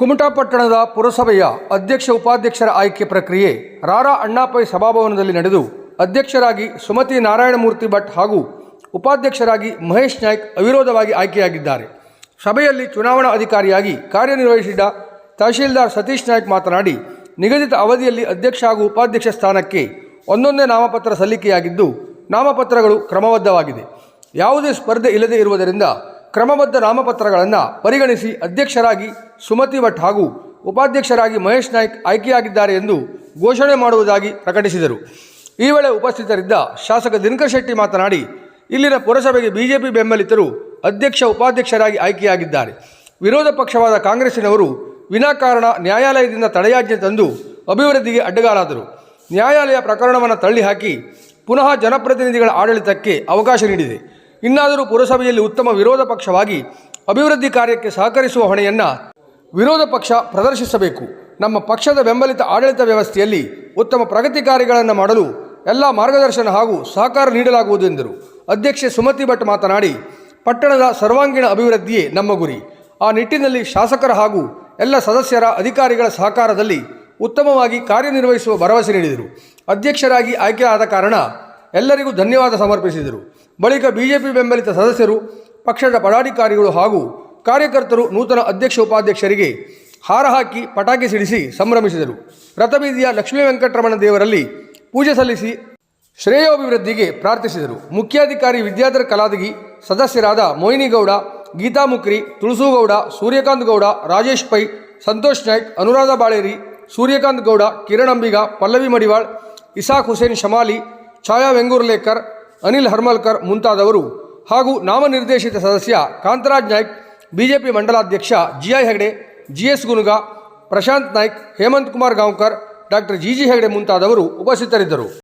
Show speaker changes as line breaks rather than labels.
ಕುಮಟಾ ಪಟ್ಟಣದ ಪುರಸಭೆಯ ಅಧ್ಯಕ್ಷ ಉಪಾಧ್ಯಕ್ಷರ ಆಯ್ಕೆ ಪ್ರಕ್ರಿಯೆ ರಾರಾ ಅಣ್ಣಾಪೈ ಸಭಾಭವನದಲ್ಲಿ ನಡೆದು ಅಧ್ಯಕ್ಷರಾಗಿ ಸುಮತಿ ನಾರಾಯಣಮೂರ್ತಿ ಭಟ್ ಹಾಗೂ ಉಪಾಧ್ಯಕ್ಷರಾಗಿ ಮಹೇಶ್ ನಾಯ್ಕ್ ಅವಿರೋಧವಾಗಿ ಆಯ್ಕೆಯಾಗಿದ್ದಾರೆ. ಸಭೆಯಲ್ಲಿ ಚುನಾವಣಾ ಅಧಿಕಾರಿಯಾಗಿ ಕಾರ್ಯನಿರ್ವಹಿಸಿದ ತಹಶೀಲ್ದಾರ್ ಸತೀಶ್ ನಾಯ್ಕ್ ಮಾತನಾಡಿ, ನಿಗದಿತ ಅವಧಿಯಲ್ಲಿ ಅಧ್ಯಕ್ಷ ಹಾಗೂ ಉಪಾಧ್ಯಕ್ಷ ಸ್ಥಾನಕ್ಕೆ ಒಂದೊಂದೇ ನಾಮಪತ್ರ ಸಲ್ಲಿಕೆಯಾಗಿದ್ದು, ನಾಮಪತ್ರಗಳು ಕ್ರಮಬದ್ಧವಾಗಿದೆ. ಯಾವುದೇ ಸ್ಪರ್ಧೆ ಇಲ್ಲದೆ ಇರುವುದರಿಂದ ಕ್ರಮಬದ್ಧ ನಾಮಪತ್ರಗಳನ್ನು ಪರಿಗಣಿಸಿ ಅಧ್ಯಕ್ಷರಾಗಿ ಸುಮತಿ ಭಟ್ ಹಾಗೂ ಉಪಾಧ್ಯಕ್ಷರಾಗಿ ಮಹೇಶ್ ನಾಯ್ಕ್ ಆಯ್ಕೆಯಾಗಿದ್ದಾರೆ ಎಂದು ಘೋಷಣೆ ಮಾಡುವುದಾಗಿ ಪ್ರಕಟಿಸಿದರು. ಈ ವೇಳೆ ಉಪಸ್ಥಿತರಿದ್ದ ಶಾಸಕ ದಿನಕರ್ ಶೆಟ್ಟಿ ಮಾತನಾಡಿ, ಇಲ್ಲಿನ ಪುರಸಭೆಗೆ ಬಿಜೆಪಿ ಬೆಂಬಲಿತರು ಅಧ್ಯಕ್ಷ ಉಪಾಧ್ಯಕ್ಷರಾಗಿ ಆಯ್ಕೆಯಾಗಿದ್ದಾರೆ. ವಿರೋಧ ಪಕ್ಷವಾದ ಕಾಂಗ್ರೆಸ್ಸಿನವರು ವಿನಾಕಾರಣ ನ್ಯಾಯಾಲಯದಿಂದ ತಡೆಯಾಜ್ಞೆ ತಂದು ಅಭಿವೃದ್ಧಿಗೆ ಅಡ್ಡಗಾಲಾದರು. ನ್ಯಾಯಾಲಯ ಪ್ರಕರಣವನ್ನು ತಳ್ಳಿಹಾಕಿ ಪುನಃ ಜನಪ್ರತಿನಿಧಿಗಳ ಆಡಳಿತಕ್ಕೆ ಅವಕಾಶ ನೀಡಿದೆ. ಇನ್ನಾದರೂ ಪುರಸಭೆಯಲ್ಲಿ ಉತ್ತಮ ವಿರೋಧ ಪಕ್ಷವಾಗಿ ಅಭಿವೃದ್ಧಿ ಕಾರ್ಯಕ್ಕೆ ಸಹಕರಿಸುವ ಹೊಣೆಯನ್ನು ವಿರೋಧ ಪಕ್ಷ ಪ್ರದರ್ಶಿಸಬೇಕು. ನಮ್ಮ ಪಕ್ಷದ ಬೆಂಬಲಿತ ಆಡಳಿತ ವ್ಯವಸ್ಥೆಯಲ್ಲಿ ಉತ್ತಮ ಪ್ರಗತಿ ಕಾರ್ಯಗಳನ್ನು ಮಾಡಲು ಎಲ್ಲ ಮಾರ್ಗದರ್ಶನ ಹಾಗೂ ಸಹಕಾರ ನೀಡಲಾಗುವುದು ಎಂದರು. ಅಧ್ಯಕ್ಷೆ ಸುಮತಿ ಭಟ್ ಮಾತನಾಡಿ, ಪಟ್ಟಣದ ಸರ್ವಾಂಗೀಣ ಅಭಿವೃದ್ಧಿಯೇ ನಮ್ಮ ಗುರಿ. ಆ ನಿಟ್ಟಿನಲ್ಲಿ ಶಾಸಕರ ಹಾಗೂ ಎಲ್ಲ ಸದಸ್ಯರ ಅಧಿಕಾರಿಗಳ ಸಹಕಾರದಲ್ಲಿ ಉತ್ತಮವಾಗಿ ಕಾರ್ಯನಿರ್ವಹಿಸುವ ಭರವಸೆ ನೀಡಿದರು. ಅಧ್ಯಕ್ಷರಾಗಿ ಆಯ್ಕೆಯಾದ ಕಾರಣ ಎಲ್ಲರಿಗೂ ಧನ್ಯವಾದ ಸಮರ್ಪಿಸಿದರು. ಬಳಿಕ ಬಿಜೆಪಿ ಬೆಂಬಲಿತ ಸದಸ್ಯರು, ಪಕ್ಷದ ಪದಾಧಿಕಾರಿಗಳು ಹಾಗೂ ಕಾರ್ಯಕರ್ತರು ನೂತನ ಅಧ್ಯಕ್ಷ ಉಪಾಧ್ಯಕ್ಷರಿಗೆ ಹಾರ ಹಾಕಿ ಪಟಾಕಿ ಸಿಡಿಸಿ ಸಂಭ್ರಮಿಸಿದರು. ರಥಬೀದಿಯ ಲಕ್ಷ್ಮೀ ವೆಂಕಟರಮಣ ದೇವರಲ್ಲಿ ಪೂಜೆ ಸಲ್ಲಿಸಿ ಶ್ರೇಯೋಭಿವೃದ್ಧಿಗೆ ಪ್ರಾರ್ಥಿಸಿದರು. ಮುಖ್ಯಾಧಿಕಾರಿ ವಿದ್ಯಾಧರ ಕಲಾದಗಿ, ಸದಸ್ಯರಾದ ಮೋಹಿನಿಗೌಡ ಗೀತಾ ಮುಕ್ರಿ, ತುಳಸುಗೌಡ, ಸೂರ್ಯಕಾಂತ್ ಗೌಡ, ರಾಜೇಶ್ ಪೈ, ಸಂತೋಷ್ ನಾಯ್ಕ್, ಅನುರಾಧ ಬಾಳೇರಿ, ಸೂರ್ಯಕಾಂತ್ ಗೌಡ, ಕಿರಣ್ ಅಂಬಿಗ, ಪಲ್ಲವಿ ಮಡಿವಾಳ್, ಇಸಾಕ್ ಹುಸೇನ್ ಶಮಾಲಿ ಛಾಯಾ ವೆಂಗೂರ್ಲೇಕರ್ ಅನಿಲ್ ಹರ್ಮಲ್ಕರ್ ಮುಂತಾದವರು ಹಾಗೂ ನಾಮನಿರ್ದೇಶಿತ ಸದಸ್ಯ Kantharaj Naik, BJP ಮಂಡಲಾಧ್ಯಕ್ಷ G GI Hegde, GS Gunuga, Prashant Naik, Hemant Kumar Gaonkar, doctor G G Hegde ಮುಂತಾದವರು ಉಪಸ್ಥಿತರಿದ್ದರು.